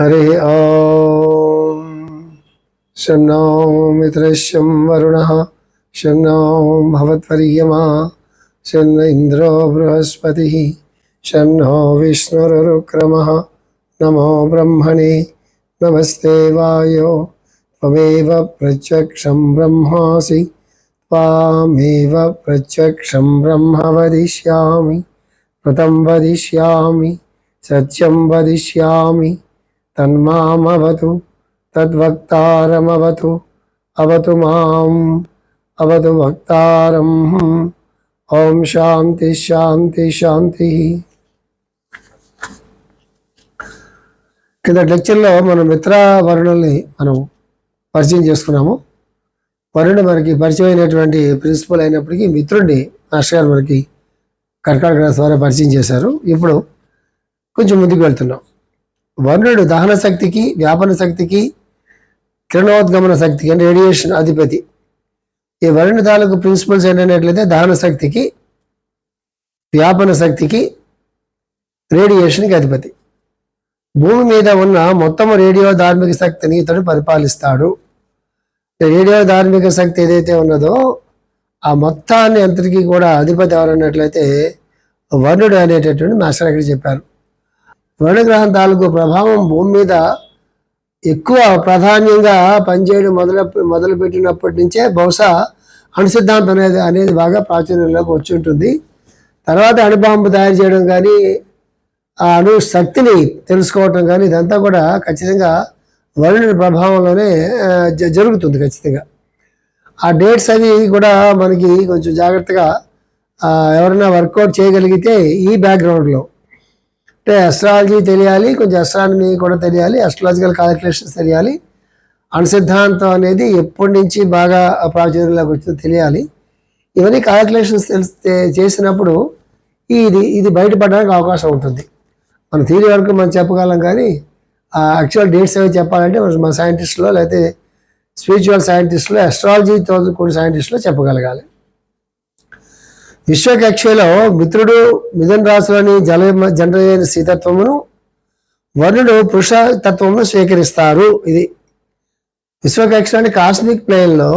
हरि ॐ शं नो मित्रश्यं वरुणः, शं नो भवत्वर्यमा शं नमो ब्रह्मणे, नमस्ते वायो। त्वमेव प्रत्यक्षं ब्रह्मासि, त्वामेव प्रत्यक्षं ब्रह्म वदिष्यामि व्रतं वदिष्यामि, सत्यं वदिष्यामि। తన్మామవతు తద్వక్తారమవతు అవతు మాం అవతు వక్తారం. ఓం శాంతి శాంతి శాంతి. కింద లెక్చర్లో మనం మిత్ర వరుణుల్ని మనం పరిచయం చేసుకున్నాము. వరుణుడు మనకి పరిచయం అయినటువంటి ప్రిన్సిపల్ అయినప్పటికీ మిత్రుడిని మాస్టర్ గారు మనకి కర్కాటక ద్వారా పరిచయం చేశారు. ఇప్పుడు కొంచెం ముందుకు వెళ్తున్నాం. వరుణుడు దహన శక్తికి వ్యాపన శక్తికి కిరణోద్గమన శక్తికి అంటే రేడియేషన్ అధిపతి. ఈ వరుణ తాలూకు ప్రిన్సిపల్స్ ఏంటనేట్లయితే దహన శక్తికి వ్యాపన శక్తికి రేడియేషన్కి అధిపతి. భూమి మీద ఉన్న మొత్తము రేడియో ధార్మిక శక్తిని ఇతడు పరిపాలిస్తాడు. రేడియో ధార్మిక శక్తి ఏదైతే ఉన్నదో ఆ మొత్తాన్ని అంతటికీ కూడా అధిపతి ఎవరన్నట్లయితే వరుణుడు అనేటటువంటి మాస్టర్ ఇక్కడ చెప్పారు. వరుణ గ్రహం తాలూకు ప్రభావం భూమి మీద ఎక్కువ ప్రాధాన్యంగా పనిచేయడం మొదలు మొదలుపెట్టినప్పటి నుంచే బహుశా అణుసిద్ధాంతం అనేది అనేది బాగా ప్రాచుర్యంలోకి వచ్చి ఉంటుంది. తర్వాత అణుబాంబు తయారు చేయడం కానీ ఆ అణు శక్తిని తెలుసుకోవటం కానీ ఇదంతా కూడా ఖచ్చితంగా వరుణుని ప్రభావంలోనే జ- జరుగుతుంది ఖచ్చితంగా. ఆ డేట్స్ అవి కూడా మనకి కొంచెం జాగ్రత్తగా ఎవరైనా వర్కౌట్ చేయగలిగితే ఈ బ్యాక్గ్రౌండ్లో అంటే అస్ట్రాలజీ తెలియాలి కొంచెం అస్ట్రానమీ కూడా తెలియాలి అస్ట్రాలజికల్ క్యాలిక్యులేషన్స్ తెలియాలి. అణుసిద్ధాంతం అనేది ఎప్పటి నుంచి బాగా ప్రాచుర్యంలోకి వచ్చిందో తెలియాలి. ఇవన్నీ క్యాలిక్యులేషన్స్ తెలిస్తే చేసినప్పుడు ఇది ఇది బయటపడడానికి అవకాశం ఉంటుంది. మన థియరీ వరకు మనం చెప్పగలం కానీ ఆ యాక్చువల్ డేట్స్ అవి చెప్పాలంటే మన- మన సైంటిస్టులో లేకపోతే స్పిరిచువల్ సైంటిస్టులో అస్ట్రాలజీతో కూడిన సైంటిస్టులో చెప్పగలగాలి. విశ్వకక్షలో మిత్రుడు మిథున రాశిలోని జల జనరైన సీతత్వమును వరుణుడు పురుష తత్వమును స్వీకరిస్తారు. ఇది విశ్వకక్షలోని కాస్మిక్ ప్లేన్లో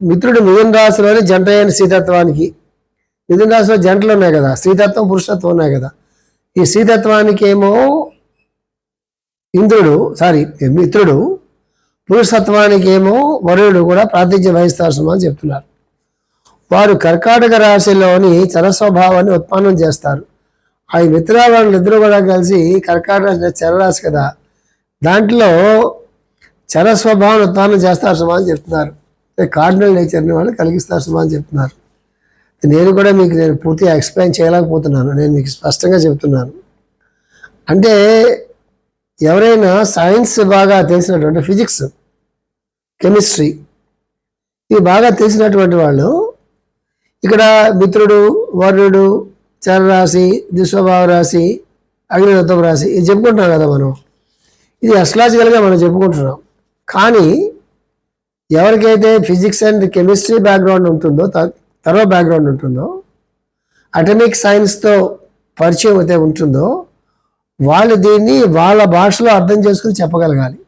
మిత్రుడు మిథున రాశిలోని జంటైన సీతత్వానికి మిథున రాశిలో జంటలు ఉన్నాయి కదా స్త్రీతత్వం పురుషతత్వం ఉన్నాయి కదా. ఈ స్త్రీతత్వానికి ఏమో ఇంద్రుడు సారీ మిత్రుడు పురుషత్వానికి ఏమో వరుణుడు కూడా ప్రాతిధ్యం వహిస్తారు సుమా అని చెప్తున్నారు. వారు కర్కాటక రాశిలోని చరస్వభావాన్ని ఉత్పన్నం చేస్తారు. ఆ మిత్రాలను ఇద్దరు కూడా కలిసి కర్కాటక రాశి చరరాశి కదా. దాంట్లో చర స్వభావాన్ని ఉత్పన్నం చేస్తారు సుమా అని చెప్తున్నారు. కార్డినల్ నేచర్ని వాళ్ళు కలిగిస్తారు సుమా అని చెప్తున్నారు. నేను కూడా మీకు నేను పూర్తిగా ఎక్స్ప్లెయిన్ చేయలేకపోతున్నాను. నేను మీకు స్పష్టంగా చెప్తున్నాను. అంటే ఎవరైనా సైన్స్ బాగా తెలిసినటువంటి ఫిజిక్స్ కెమిస్ట్రీ ఇవి బాగా తెలిసినటువంటి వాళ్ళు ఇక్కడ మిత్రుడు వరుణుడు చరరాశి దుస్వభావ రాశి అగ్నిరత్వం రాశి ఇది చెప్పుకుంటున్నాం కదా మనం. ఇది అస్ట్రాలజికల్గా మనం చెప్పుకుంటున్నాం. కానీ ఎవరికైతే ఫిజిక్స్ అండ్ కెమిస్ట్రీ బ్యాక్గ్రౌండ్ ఉంటుందో త- తర్వాత బ్యాక్గ్రౌండ్ ఉంటుందో అటమిక్ సైన్స్తో పరిచయం అయితే ఉంటుందో వాళ్ళు దీన్ని వాళ్ళ భాషలో అర్థం చేసుకుని చెప్పగలగాలి.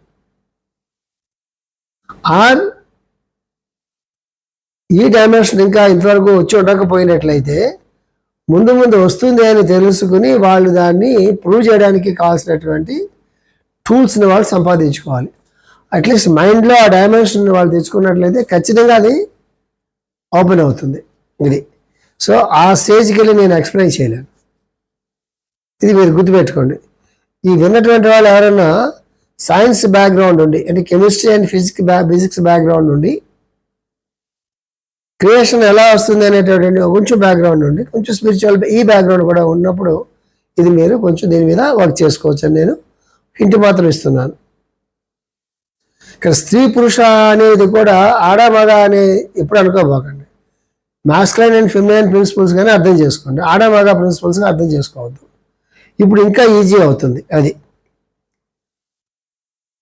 ఆర్ ఈ డైమెన్షన్ ఇంకా ఇంతవరకు వచ్చి ఉండకపోయినట్లయితే ముందు ముందు వస్తుంది అని తెలుసుకుని వాళ్ళు దాన్ని ప్రూవ్ చేయడానికి కావాల్సినటువంటి టూల్స్ని వాళ్ళు సంపాదించుకోవాలి. అట్లీస్ట్ మైండ్లో ఆ డైమెన్షన్ వాళ్ళు తెచ్చుకున్నట్లయితే ఖచ్చితంగా అది ఓపెన్ అవుతుంది. ఇది. సో ఆ స్టేజ్కి వెళ్ళి నేను ఎక్స్ప్లెయిన్ చేయలేను. ఇది మీరు గుర్తుపెట్టుకోండి. ఈ విన్నటువంటి వాళ్ళు ఎవరైనా సైన్స్ బ్యాక్గ్రౌండ్ ఉండి అంటే కెమిస్ట్రీ అండ్ ఫిజిక్స్ బ్యా ఫిజిక్స్ బ్యాక్గ్రౌండ్ ఉండి క్రియేషన్ ఎలా వస్తుంది అనేటటువంటి కొంచెం బ్యాక్గ్రౌండ్ ఉండి కొంచెం స్పిరిచువల్ ఈ బ్యాక్గ్రౌండ్ కూడా ఉన్నప్పుడు ఇది మీరు కొంచెం దీని మీద వర్క్ చేసుకోవచ్చు అని నేను ఇంటి మాత్రం ఇస్తున్నాను. ఇక్కడ స్త్రీ పురుష అనేది కూడా ఆడమగ అని అనే ఎప్పుడు అనుకోబోకండి. మాస్క్లైన్ అండ్ ఫిమిలైన్ ప్రిన్సిపల్స్ కానీ అర్థం చేసుకోండి. ఆడమగ ప్రిన్సిపల్స్గా అర్థం చేసుకోవద్దు. ఇప్పుడు ఇంకా ఈజీ అవుతుంది అది.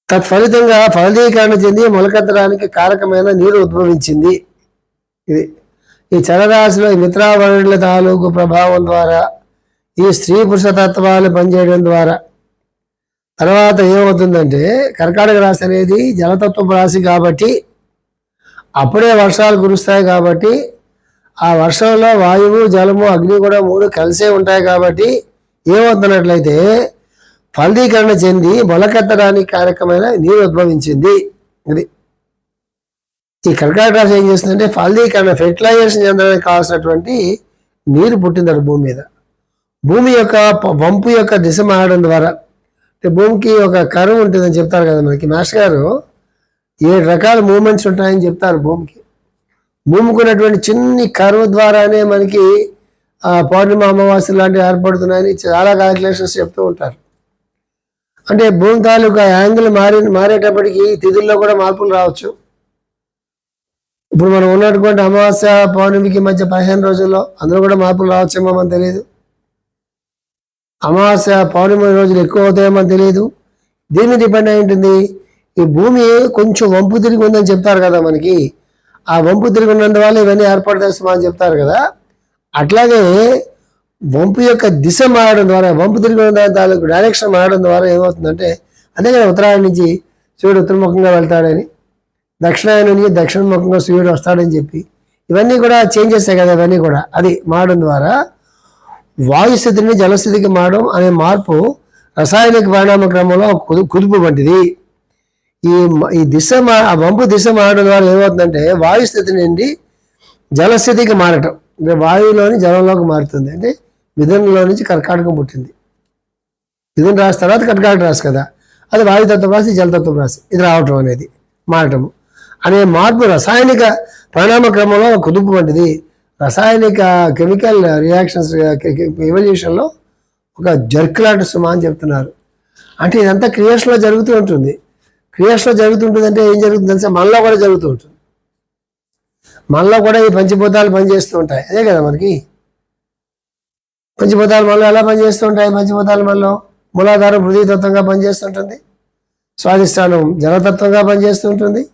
తత్ఫలితంగా ఫలదీకరణ చెంది మొలకెత్తడానికి కారకమైన నీరు ఉద్భవించింది. ఇది. ఈ చలరాశిలో ఈ మిత్రావరుణుల తాలూకు ప్రభావం ద్వారా ఈ స్త్రీ పురుష తత్వాలు పనిచేయడం ద్వారా. తర్వాత ఏమవుతుందంటే కర్కాటక రాశి అనేది జలతత్వపు రాశి కాబట్టి అప్పుడే వర్షాలు కురుస్తాయి కాబట్టి ఆ వర్షంలో వాయువు జలము అగ్ని కూడా మూడు కలిసే ఉంటాయి కాబట్టి ఏమవుతున్నట్లయితే ఫలదీకరణ చెంది మొలకెత్తడానికి కారకమైన నీరు ఉద్భవించింది. ఇది. ఈ కర్కాటక రాశి ఏం చేస్తుందంటే ఫలదీకరణ ఫెర్టిలైజేషన్ చెందడానికి కావాల్సినటువంటి నీరు పుట్టిందట భూమి మీద. భూమి యొక్క వంపు యొక్క దిశ మారడం ద్వారా అంటే భూమికి ఒక కరువు ఉంటుందని చెప్తారు కదా మనకి మాస్టర్ గారు. ఏడు రకాల మూమెంట్స్ ఉంటాయని చెప్తారు భూమికి. భూమికి ఉన్నటువంటి చిన్ని కరువు ద్వారానే మనకి పౌర్ణిమ అమావాస్య లాంటివి ఏర్పడుతున్నాయని చాలా క్యాలిక్యులేషన్స్ చెప్తూ ఉంటారు. అంటే భూమి తాలూకా యాంగిల్ మారి మారేటప్పటికి తిథుల్లో కూడా మార్పులు రావచ్చు. ఇప్పుడు మనం ఉన్నటువంటి అమావాస్య పౌర్ణమికి మధ్య పదిహేను రోజుల్లో అందరూ కూడా మార్పులు రావచ్చేమో మనకు తెలియదు. అమావాస్య పౌర్ణమి రోజులు ఎక్కువ అవుతాయేమో మనకు తెలియదు. దీన్ని డిపెండ్ అయి ఉంటుంది? ఈ భూమి కొంచెం వంపు తిరిగి ఉందని చెప్తారు కదా మనకి. ఆ వంపు తిరిగి ఉన్నందువల్ల ఇవన్నీ ఏర్పాటు అని చెప్తారు కదా. అట్లాగే వంపు యొక్క దిశ మారడం ద్వారా వంపు తిరిగి ఉన్న దాని తాలూకు డైరెక్షన్ మారడం ద్వారా ఏమవుతుందంటే అదే కదా ఉత్తరాయణ నుంచి శివుడు ఉత్తరముఖంగా వెళ్తాడని. దక్షిణాయనుని దక్షిణముఖంగా సూర్యుడు వస్తాడని చెప్పి. ఇవన్నీ కూడా చేంజ్ చేస్తాయి కదా ఇవన్నీ కూడా. అది మారడం ద్వారా వాయుస్థితిని జలస్థితికి మారడం అనే మార్పు రసాయనిక పరిణామ క్రమంలో కుదుపు వంటిది. ఈ ఈ దిశ మా ఆ వంపు దిశ మారడం ద్వారా ఏమవుతుందంటే వాయుస్థితి నుండి జలస్థితికి మారటం. అంటే వాయువులోని జలంలోకి మారుతుంది. అంటే మిథునంలో నుంచి కర్కాటకం పుట్టింది. మిథున రాసి తర్వాత కర్కాటక రాసి కదా. అది వాయుతత్వం రాసి జలతత్వం రాసి ఇది రావటం అనేది మారటము. అనే మార్పు రసాయనిక పరిణామ క్రమంలో కుదుపు వంటిది. రసాయనిక కెమికల్ రియాక్షన్స్ ఎవల్యూషన్లో ఒక జర్కులాంటి సుమా అని చెప్తున్నారు. అంటే ఇదంతా క్రియేషన్లో జరుగుతూ ఉంటుంది. క్రియేషన్లో జరుగుతుంటుంది అంటే ఏం జరుగుతుంది అంటే మనలో కూడా జరుగుతూ ఉంటుంది. మనలో కూడా ఈ పంచభూతాలు పనిచేస్తూ ఉంటాయి. అదే కదా మనకి? పంచభూతాలు మనలో ఎలా పనిచేస్తూ ఉంటాయి? పంచభూతాలు మనలో మూలాధారం హృదయతత్వంగా పనిచేస్తుంటుంది స్వాధిష్టానం జలతత్వంగా పనిచేస్తూ ఉంటుంది.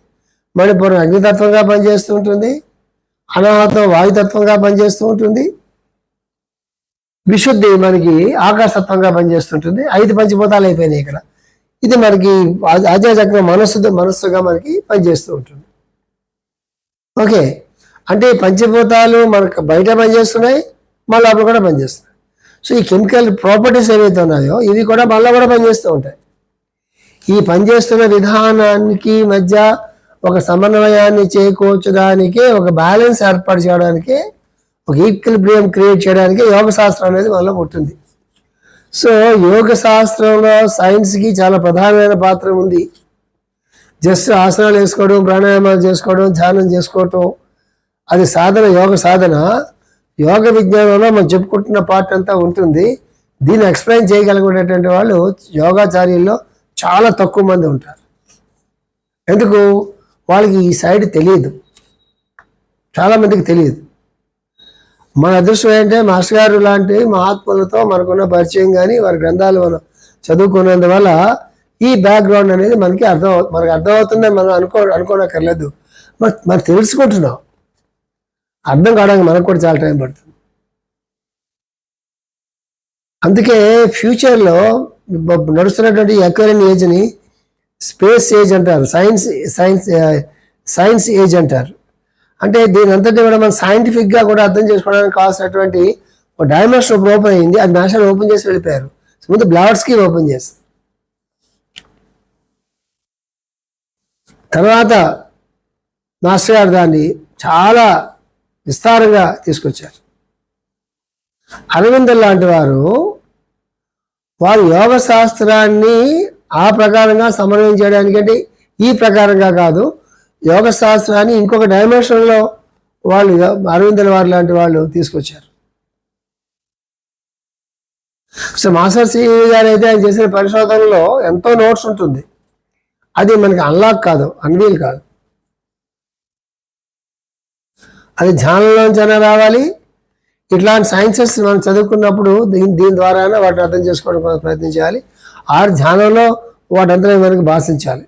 మణిపురం అగ్నితత్వంగా పనిచేస్తూ ఉంటుంది అనాహతం వాయుతత్వంగా పనిచేస్తూ ఉంటుంది. విశుద్ధి మనకి ఆకాశతత్వంగా పనిచేస్తుంటుంది ఐదు పంచభూతాలు అయిపోయినాయి ఇక్కడ. ఇది మనకి ఆధ్యాత్మిక మనస్సు మనస్సుగా మనకి పనిచేస్తూ ఉంటుంది. ఓకే. అంటే ఈ పంచభూతాలు మనకు బయట పనిచేస్తున్నాయి మన లోపల కూడా పనిచేస్తున్నాయి. సో ఈ కెమికల్ ప్రాపర్టీస్ ఏవైతే ఉన్నాయో ఇవి కూడా మనలో కూడా పనిచేస్తూ ఉంటాయి. ఈ పనిచేస్తున్న విధానానికి మధ్య ఒక సమన్వయాన్ని చేకూర్చడానికి ఒక బ్యాలెన్స్ ఏర్పాటు చేయడానికి ఒక ఈక్విలిబ్రియం క్రియేట్ చేయడానికి యోగ శాస్త్రం అనేది మనలో పుట్టింది. సో యోగ శాస్త్రంలో సైన్స్కి చాలా ప్రధానమైన పాత్ర ఉంది. జస్ట్ ఆసనాలు వేసుకోవడం ప్రాణాయామాలు చేసుకోవడం ధ్యానం చేసుకోవటం అది సాధన యోగ సాధన. యోగ విజ్ఞానంలో మనం చెప్పుకుంటున్న పార్ట్ అంతా ఉంటుంది. దీన్ని ఎక్స్ప్లెయిన్ చేయగలిగినటువంటి వాళ్ళు యోగాచార్యుల్లో చాలా తక్కువ మంది ఉంటారు. ఎందుకు? వాళ్ళకి ఈ సైడ్ తెలియదు. చాలామందికి తెలియదు. మన అదృష్టం ఏంటంటే మాస్టర్ గారు లాంటి మహాత్ములతో మనకున్న పరిచయం కానీ వారి గ్రంథాలు మనం చదువుకున్నందువల్ల ఈ బ్యాక్గ్రౌండ్ అనేది మనకి అర్థం మనకు అర్థమవుతుందని మనం అనుకో అనుకోనక్కర్లేదు. మరి మనం తెలుసుకుంటున్నాం. అర్థం కావడానికి మనకు కూడా చాలా టైం పడుతుంది. అందుకే ఫ్యూచర్లో నడుస్తున్నటువంటి ఎక్వైరన్ ఏజ్ని స్పేస్ ఏజ్ అంటారు. సైన్స్ సైన్స్ సైన్స్ ఏజ్ అంటారు. అంటే దీని అంతటి కూడా మనం సైంటిఫిక్గా కూడా అర్థం చేసుకోవడానికి కావాల్సినటువంటి ఒక డైమెన్షన్ ఇప్పుడు ఓపెన్ అయింది. అది నేషనల్ ఓపెన్ చేసి వెళ్ళిపోయారు. ముందు బ్లాడ్స్కి ఓపెన్ చేసి తర్వాత మాస్టర్ గారు దాన్ని చాలా విస్తారంగా తీసుకొచ్చారు. అరవింద్ లాంటి వారు వారు యోగ శాస్త్రాన్ని ఆ ప్రకారంగా సమన్వయం చేయడానికి అంటే ఈ ప్రకారంగా కాదు. యోగ శాస్త్రాన్ని ఇంకొక డైమెన్షన్లో వాళ్ళు అరవిందల వారు లాంటి వాళ్ళు తీసుకొచ్చారు. సో మాస్టర్ సి గారు అయితే ఆయన చేసిన పరిశోధనలో ఎంతో నోట్స్ ఉంటుంది. అది మనకి అన్లాక్ కాదు అన్వీల్ కాదు. అది ధ్యానంలోంచైనా రావాలి. ఇట్లాంటి సైన్సెస్ మనం చదువుకున్నప్పుడు దీని దీని ద్వారా వాటిని అర్థం చేసుకోవడం ప్రయత్నం చేయాలి. ఆరు ధ్యానంలో వాటంతా మనకి భాషించాలి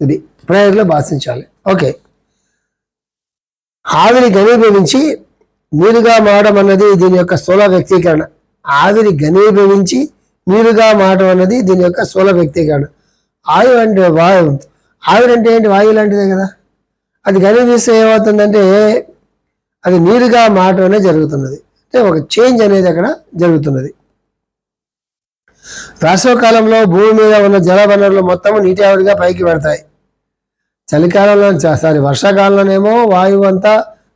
ఇది ప్రేయర్లో భాషించాలి ఓకే. ఆవిరి ఘనీభవించి నీరుగా మారడం అన్నది దీని యొక్క స్థూల వ్యక్తీకరణ. ఆవిరి ఘనీభవించి నీరుగా మారడం అన్నది దీని యొక్క స్థూల వ్యక్తీకరణ. ఆయువు అంటే వాయు ఆవిరి అంటే ఏంటి? వాయువు లాంటిదే కదా. అది కనిపిస్తే ఏమవుతుందంటే అది నీరుగా మారడం అనేది జరుగుతున్నది. అంటే ఒక చేంజ్ అనేది అక్కడ జరుగుతున్నది. వేసవకాలంలో భూమి మీద ఉన్న జల వనరులు మొత్తం నీటి ఆవిరిగా పైకి పెడతాయి. చలికాలంలో సారీ వర్షాకాలంలోనేమో వాయువు అంతా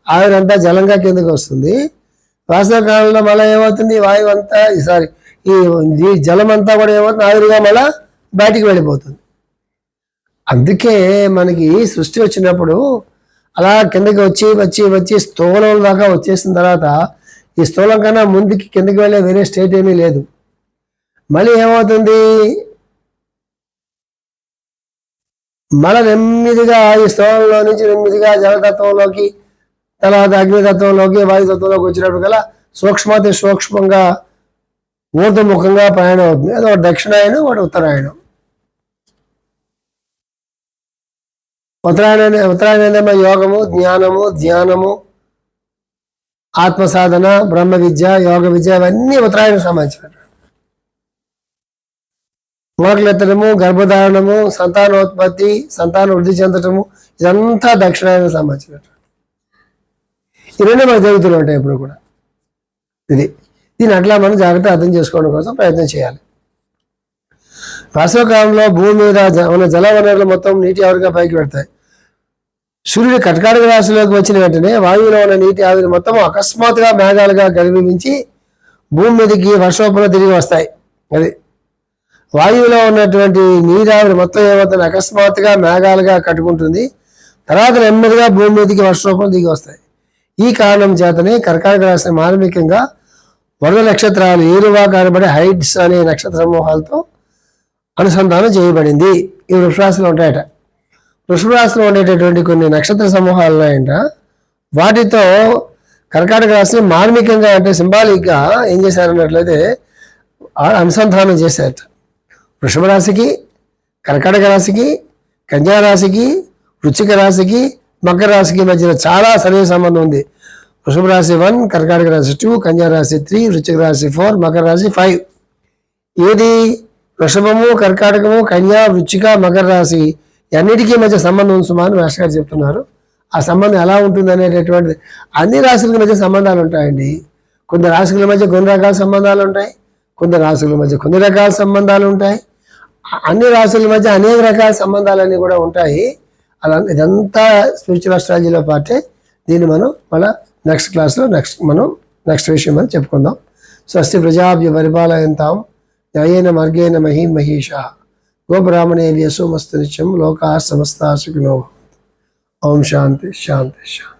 ఆవిరంతా జలంగా కిందకి వస్తుంది. వేసవకాలంలో మళ్ళీ ఏమవుతుంది? వాయువు అంతా సారీ ఈ ఈ జలం అంతా కూడా ఏమవుతుంది? ఆవిరిగా మళ్ళా బయటికి వెళ్ళిపోతుంది. అందుకే మనకి సృష్టి వచ్చినప్పుడు అలా కిందకి వచ్చి వచ్చి వచ్చి స్థూలం దాకా వచ్చేసిన తర్వాత ఈ స్థూలం కన్నా ముందుకి కిందకి వెళ్ళే వేరే స్టేట్ ఏమీ లేదు. మళ్ళీ ఏమవుతుంది? మన నెమ్మదిగా ఈ స్థూలంలో నుంచి నెమ్మదిగా జలతత్వంలోకి తర్వాత అగ్నితత్వంలోకి వాయుతత్వంలోకి వచ్చినప్పుడు కల సూక్ష్మాతి సూక్ష్మంగా ఊర్ధముఖంగా ప్రయాణం అవుతుంది అది ఒకటి దక్షిణాయనం ఒకటి ఉత్తరాయణం ఉత్తరాయణ ఉత్తరాయణమేమో యోగము జ్ఞానము ధ్యానము ఆత్మ సాధన బ్రహ్మ విద్య యోగ విద్య ఇవన్నీ ఉత్తరాయణకు సంబంధించినట్టు మోకలెత్తడము గర్భధారణము సంతానోత్పత్తి సంతాన వృద్ధి చెందటము ఇదంతా దక్షిణాయన సంబంధించినట్టు. ఇవన్నీ మన మనకు జరుగుతూనే ఉంటాయి ఎప్పుడు కూడా. ఇది. దీని అట్లా మనం జాగ్రత్త అర్థం చేసుకోవడం కోసం ప్రయత్నం చేయాలి. కాలంలో భూమి మీద జ- ఉన్న జల వనరులు మొత్తం నీటి ఆవిరిగా పైకి పెడతాయి. సూర్యుడు కటకాడక రాశిలోకి వచ్చిన వెంటనే వాయువులో ఉన్న నీటి ఆవిరి మొత్తం అకస్మాత్తుగా మేఘాలుగా గర్వించి భూమి మీదకి వర్షోపంలో తిరిగి వస్తాయి. అది. వాయువులో ఉన్నటువంటి నీరావిరి మొత్తం ఏమవుతుంది అకస్మాత్తుగా మేఘాలుగా కట్టుకుంటుంది. తర్వాత నెమ్మదిగా భూమి మీదకి వర్షరూపం దిగి వస్తాయి. ఈ కారణం చేతనే కర్కాటక రాశి మార్మికంగా వరద నక్షత్రాలు ఏరువా కనబడే హైట్స్ అనే నక్షత్ర సమూహాలతో అనుసంధానం చేయబడింది. ఈ వృషభరాశిలో ఉంటాయట. వృషభరాశిలో ఉండేటటువంటి కొన్ని నక్షత్ర సమూహాలు ఉన్నాయంట. వాటితో కర్కాటక రాశిని మార్మికంగా అంటే సింబాలిక్గా ఏం చేశారన్నట్లయితే అనుసంధానం చేశారట. వృషభ రాశికి కర్కాటక రాశికి కన్యా రాశికి వృచ్చిక రాశికి మకర రాశికి మధ్యన చాలా సరైన సంబంధం ఉంది. వృషభ రాశి వన్ కర్కాటక రాశి టూ కన్యా రాశి త్రీ వృచ్చిక రాశి ఫోర్ మకర రాశి ఫైవ్. ఏది? వృషభము కర్కాటకము కన్యా వృచ్చిక మకర రాశి అన్నిటికీ మధ్య సంబంధం ఉంది సుమా అని మాస్టర్ గారు చెప్తున్నారు. ఆ సంబంధం ఎలా ఉంటుంది అనేటటువంటిది అన్ని రాశుల మధ్య సంబంధాలు ఉంటాయండి. కొన్ని రాశుల మధ్య కొన్ని రకాల సంబంధాలు ఉంటాయి కొన్ని రాశుల మధ్య కొన్ని రకాల సంబంధాలు ఉంటాయి. అన్ని రాశుల మధ్య అనేక రకాల సంబంధాలన్నీ కూడా ఉంటాయి. అలా ఇదంతా స్పిరిచువల్ అస్ట్రాలజీలో పాటే దీన్ని మనం మళ్ళీ నెక్స్ట్ క్లాస్లో నెక్స్ట్ మనం నెక్స్ట్ విషయం మనం చెప్పుకుందాం. స్వస్తి ప్రజాభ్య పరిపాలయంతాం. న్యాయేన మార్గేణ మహీ మహిష. గోబ్రాహ్మణే సోమస్తు నిత్యం లోకా సమస్త సుఖినో ఓం శాంతి శాంతి శాంతి.